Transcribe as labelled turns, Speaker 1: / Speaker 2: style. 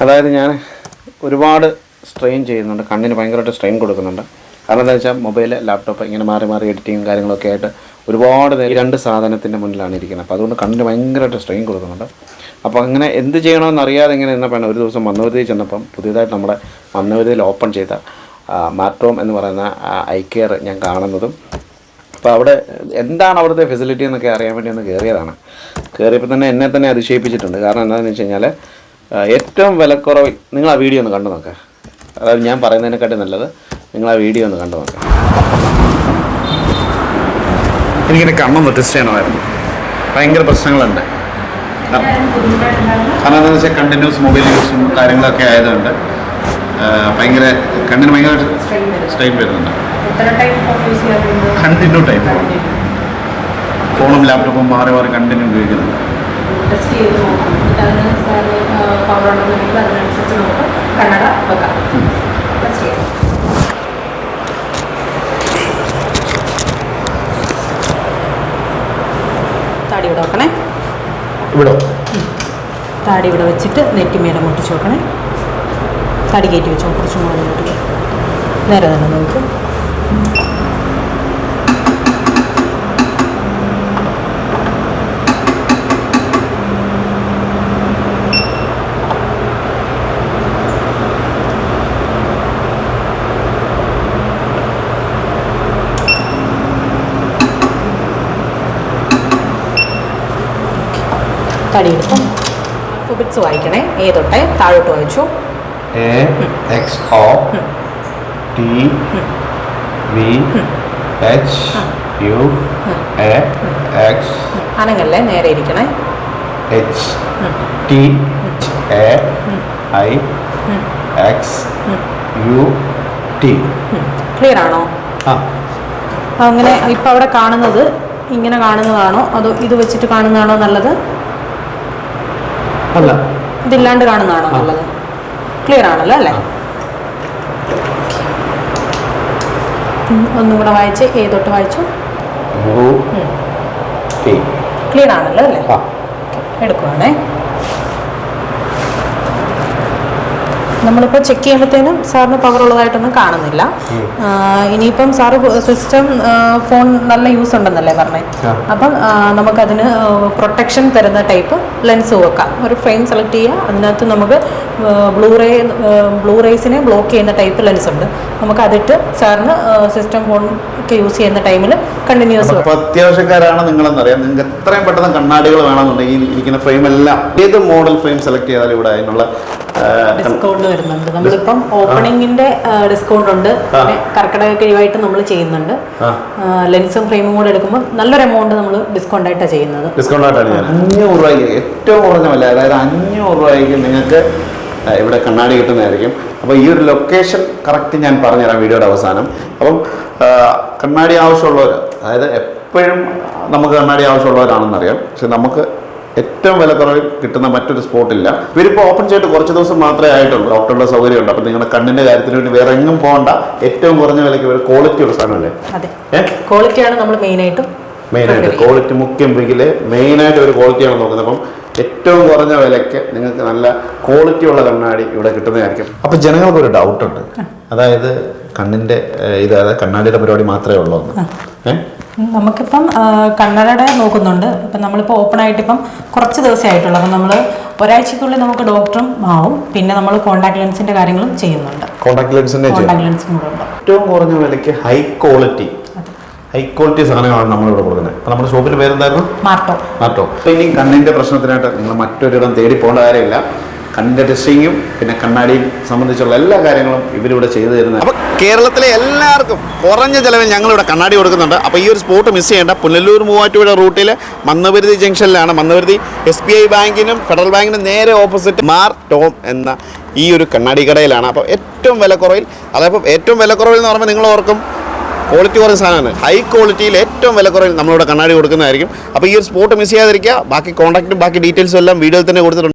Speaker 1: അതായത് ഞാൻ ഒരുപാട് സ്ട്രെയിൻ ചെയ്യുന്നുണ്ട്. കണ്ണിന് ഭയങ്കരമായിട്ട് സ്ട്രെയിൻ കൊടുക്കുന്നുണ്ട്. കാരണം എന്താ വെച്ചാൽ മൊബൈൽ ലാപ്ടോപ്പ് ഇങ്ങനെ മാറി മാറി എഡിറ്റിങ്ങും കാര്യങ്ങളൊക്കെ ആയിട്ട് ഒരുപാട് നേരം രണ്ട് സാധനത്തിന്റെ മുന്നിലാണ് ഇരിക്കുന്നത്. അപ്പോൾ അതുകൊണ്ട് കണ്ണിന് ഭയങ്കരമായിട്ട് സ്ട്രെയിൻ കൊടുക്കുന്നുണ്ട്. അപ്പോൾ അങ്ങനെ എന്ത് ചെയ്യണമെന്ന് അറിയാതെ ഇങ്ങനെ നിന്നപ്പോഴാണ് ഒരു ദിവസം മന്നവരുതി ചെന്നപ്പം പുതിയതായിട്ട് നമ്മുടെ മന്നവരുതിയിൽ ഓപ്പൺ ചെയ്ത മാറ്റോം എന്ന് പറയുന്ന ഐ കെയർ ഞാൻ കാണുന്നതും അപ്പോൾ അവിടെ എന്താണ് അവിടുത്തെ ഫെസിലിറ്റി എന്നൊക്കെ അറിയാൻ വേണ്ടി ഒന്ന് കയറിയതാണ് കയറിയപ്പോൾ തന്നെ എന്നെ തന്നെ അതിശയിപ്പിച്ചിട്ടുണ്ട്. കാരണം എന്താണെന്ന് വെച്ച് കഴിഞ്ഞാൽ ഏറ്റവും വിലക്കുറവ് നിങ്ങൾ ആ വീഡിയോ ഒന്ന് കണ്ടു നോക്കുക അതായത് ഞാൻ പറയുന്നതിനെക്കാട്ടി നല്ലത് നിങ്ങൾ ആ വീഡിയോ ഒന്ന് കണ്ടു നോക്കുക എനിക്കിന്റെ കണ്ണൊന്ന് ടെസ്റ്റ് ചെയ്യണമായിരുന്നു. ഭയങ്കര പ്രശ്നങ്ങളുണ്ട്. കാരണം എന്താണെന്ന് വെച്ചാൽ കണ്ടിന്യൂസ് മൊബൈൽ യൂസും കാര്യങ്ങളൊക്കെ ആയതുകൊണ്ട് ഭയങ്കര കണ്ണിന് ഭയങ്കര സ്ട്രെയിൻ വരുന്നുണ്ട്
Speaker 2: എത്ര ടൈം ഫോൺ യൂസ് ചെയ്യാറുണ്ട്
Speaker 1: കണ്ടിന്യൂ ടൈം ഫോണും ലാപ്ടോപ്പും മാറി മാറി കണ്ടിന്യൂ ഉപയോഗിക്കുന്നുണ്ട്
Speaker 2: ടെസ്റ്റ് ചെയ്ത് നോക്കാം. എന്നിട്ട് അതിന് പവർ ഉണ്ടെന്നുണ്ടെങ്കിൽ അതിനനുസരിച്ച് നമുക്ക് കണ്ണട വെക്കാം. ടെസ്റ്റ് ചെയ്യാം താടി ഇവിടെ വെക്കണേ.
Speaker 1: ഇവിടെ.
Speaker 2: താടി ഇവിടെ വെച്ചിട്ട് നെറ്റിമേലെ മുട്ടിച്ച് വെക്കണേ. താടി കയറ്റി വെച്ചോ. കുറച്ചും കൂടെ മുട്ടിക്ക്. നേരെ തന്നെ നോക്കും. തടി എടുത്തു ആൽഫബറ്റ്സ് വായിക്കണേ. ഏതൊട്ടെ താഴോട്ട് വായിച്ചു.
Speaker 1: A X O T V H U A X
Speaker 2: അനങ്ങല്ലേ? നേരെ ഇരിക്കണേ.
Speaker 1: H T A I X U T
Speaker 2: clear ആണോ? അങ്ങനെ ഇപ്പം അവിടെ കാണുന്നത് ഇങ്ങനെ കാണുന്നതാണോ? അതോ ഇത് വെച്ചിട്ട് കാണുന്നതാണോ നല്ലത്?
Speaker 1: അല്ല.
Speaker 2: ഇതില്ലാണ്ട് കാണുന്നതാണോ. നല്ലത് ക്ലിയർ ആണല്ലോ അല്ലേ? ഒന്നും കൂടെ വായിച്ച് ഏതൊട്ട് വായിച്ചു? ക്ലിയർ ആണല്ലോ അല്ലേ? എടുക്കുവാണേ. നമ്മളിപ്പോൾ ചെക്ക് ചെയ്യുമ്പോഴത്തേനും സാറിന് പവർ ഉള്ളതായിട്ടൊന്നും കാണുന്നില്ല. ഇനിയിപ്പം സാറ് സിസ്റ്റം ഫോൺ നല്ല യൂസ് ഉണ്ടെന്നല്ലേ പറഞ്ഞേ. അപ്പം നമുക്കതിന് പ്രൊട്ടക്ഷൻ തരുന്ന ടൈപ്പ് ലെൻസ് വെക്കാം. ഒരു ഫ്രെയിം സെലക്ട് ചെയ്യുക അതിനകത്ത് നമുക്ക് ബ്ലൂറേ ബ്ലൂറേസിനെ ബ്ലോക്ക് ചെയ്യുന്ന ടൈപ്പ് ലെൻസ് ഉണ്ട്. നമുക്ക് അതിട്ട് സാറിന് സിസ്റ്റം ഫോൺ ഒക്കെ യൂസ് ചെയ്യുന്ന ടൈമിൽ കണ്ടിന്യൂസ്
Speaker 1: അപ്പോൾ അത്യാവശ്യക്കാരാണ് നിങ്ങളെന്നറിയാം. നിങ്ങൾക്ക് എത്രയും പെട്ടെന്ന് കണ്ണാടികൾ വേണമെന്നുണ്ടെങ്കിൽ ഈ ഇരിക്കുന്ന ഫ്രെയിം എല്ലാം ഏത് മോഡൽ ഫ്രെയിം സെലക്ട് ചെയ്താലും ഇവിടെ അതിനുള്ള
Speaker 2: ഡിസ്കൗണ്ട് വരുന്നുണ്ട്. നമ്മളിപ്പം ഓപ്പണിങ്ങിന്റെ ഡിസ്കൗണ്ട് ഉണ്ട്. പിന്നെ കർക്കിടക കിഴിവായിട്ട് നമ്മൾ ചെയ്യുന്നുണ്ട്. ലെൻസും ഫ്രെയിമും കൂടെ എടുക്കുമ്പോൾ നല്ലൊരു എമൗണ്ട് നമ്മൾ ഡിസ്കൗണ്ട് ആയിട്ടാണ് ചെയ്യുന്നത്.
Speaker 1: ഡിസ്കൗണ്ട് ആയിട്ടാണ് അഞ്ഞൂറ് രൂപയ്ക്ക് ഏറ്റവും കുറഞ്ഞ വില അതായത് അഞ്ഞൂറ് രൂപയ്ക്ക് നിങ്ങൾക്ക് ഇവിടെ കണ്ണാടി കിട്ടുന്നതായിരിക്കും. അപ്പോൾ ഈ ഒരു ലൊക്കേഷൻ കറക്റ്റ് ഞാൻ പറഞ്ഞുതരാം വീഡിയോയുടെ അവസാനം. അപ്പം കണ്ണാടി ആവശ്യമുള്ളവർ അതായത് എപ്പോഴും നമുക്ക് കണ്ണാടി ആവശ്യമുള്ളവരാണെന്നറിയാം. പക്ഷെ നമുക്ക് ഏറ്റവും വിലക്കുറവിൽ കിട്ടുന്ന മറ്റൊരു സ്പോട്ടില്ല ഇവരിപ്പോൾ ഓപ്പൺ ചെയ്തിട്ട് കുറച്ച് ദിവസം മാത്രമേ ആയിട്ടുള്ളൂ. ഡോക്ടറുടെ സൗകര്യമുണ്ട്. അപ്പം നിങ്ങളുടെ കണ്ണിന്റെ കാര്യത്തിന് വേണ്ടി വേറെ എങ്ങും പോകണ്ട. ഏറ്റവും കുറഞ്ഞ വിലയ്ക്ക് ഒരു ക്വാളിറ്റി ഉള്ള ഏഹ്
Speaker 2: ക്വാളിറ്റിയാണ് നമ്മൾ മെയിനായിട്ടും
Speaker 1: മെയിനായിട്ട് ക്വാളിറ്റി മുഖ്യം മുഖ്യമെങ്കിൽ മെയിനായിട്ട് ഒരു ക്വാളിറ്റിയാണ് നോക്കുന്നത്. അപ്പം ഏറ്റവും കുറഞ്ഞ വിലയ്ക്ക് നിങ്ങൾക്ക് നല്ല ക്വാളിറ്റി ഉള്ള കണ്ണാടി ഇവിടെ കിട്ടുന്നതായിരിക്കും. അപ്പോൾ ജനങ്ങൾക്ക് ഒരു ഡൗട്ട് ഉണ്ട് അതായത് കണ്ണിന്റെ ഇത് അതായത് കണ്ണാടിയുടെ പരിപാടി മാത്രമേ ഉള്ളൂ എന്ന്. ഏഹ്
Speaker 2: നമുക്കിപ്പം കണ്ണടയുടെ നോക്കുന്നുണ്ട്. ഇപ്പം നമ്മളിപ്പോൾ ഓപ്പൺ ആയിട്ട് ഇപ്പം കുറച്ച് ദിവസമേ ആയിട്ടുള്ളൂ. അപ്പം നമ്മൾ ഒരാഴ്ചക്കുള്ളിൽ നമുക്ക് ഡോക്ടറും ആവും. പിന്നെ നമ്മൾ കോൺടാക്ട് ലെൻസിന്റെ കാര്യങ്ങളും ചെയ്യുന്നുണ്ട്.
Speaker 1: കോൺടാക്ട് ലെൻസിന്റെ ചെയ്യും
Speaker 2: കോൺടാക്ട് ലെൻസും കൂടെ ഉണ്ട്
Speaker 1: ഏറ്റവും കുറഞ്ഞ വിലയ്ക്ക് ഹൈ ക്വാളിറ്റി ഹൈ ക്വാളിറ്റി സാധനങ്ങളാണ് നമ്മളിവിടെ കൊടുക്കുന്നത്. അപ്പോൾ നമ്മുടെ ഷോപ്പിന്റെ പേരെന്തായിരുന്നു?
Speaker 2: മാർട്ടോ.
Speaker 1: മാർട്ടോ. അപ്പോൾ ഇനി കണ്ണിന്റെ പ്രശ്നത്തിനായിട്ട് നിങ്ങൾ മറ്റൊരിടം തേടി പോകേണ്ട കാര്യമില്ല. കണ്ണിന്റെ ടെസ്റ്റിങ്ങും പിന്നെ കണ്ണാടിയും സംബന്ധിച്ചുള്ള എല്ലാ കാര്യങ്ങളും ഇവരിവിടെ ചെയ്തു തരുന്നത് അപ്പോൾ കേരളത്തിലെ എല്ലാവർക്കും കുറഞ്ഞ ചിലവിൽ ഞങ്ങളിവിടെ കണ്ണാടി കൊടുക്കുന്നുണ്ട്. അപ്പോൾ ഈ ഒരു സ്പോട്ട് മിസ് ചെയ്യേണ്ട. പുനലൂർ മൂവാറ്റുപുഴ റൂട്ടിൽ മന്നപരുതി ജംഗ്ഷനിലാണ്. മന്നപരുതി എസ് ബി ഐ ബാങ്കിനും ഫെഡറൽ ബാങ്കിനും നേരെ ഓപ്പോസിറ്റ് മാർ ടോം എന്ന ഈ ഒരു കണ്ണാടി കടയിലാണ്. അപ്പോൾ ഏറ്റവും വിലക്കുറവിൽ അതായത് ഏറ്റവും വിലക്കുറവിൽ എന്ന് പറയുമ്പോൾ നിങ്ങൾ ഓർക്കും ക്വാളിറ്റി കുറഞ്ഞ സാധനമാണ്. ഹൈ ക്വാളിറ്റിയിൽ ഏറ്റവും വില കുറഞ്ഞ നമ്മളിവിടെ കണ്ണാടി കൊടുക്കുന്നതായിരിക്കും. അപ്പോൾ ഈ ഒരു സ്പോട്ട് മിസ് ചെയ്യാതിരിക്കുക. ബാക്കി കോൺടാക്റ്റും ബാക്കി ഡീറ്റെയിൽസും എല്ലാം വീഡിയോയിൽ തന്നെ കൊടുത്തിട്ടുണ്ട്.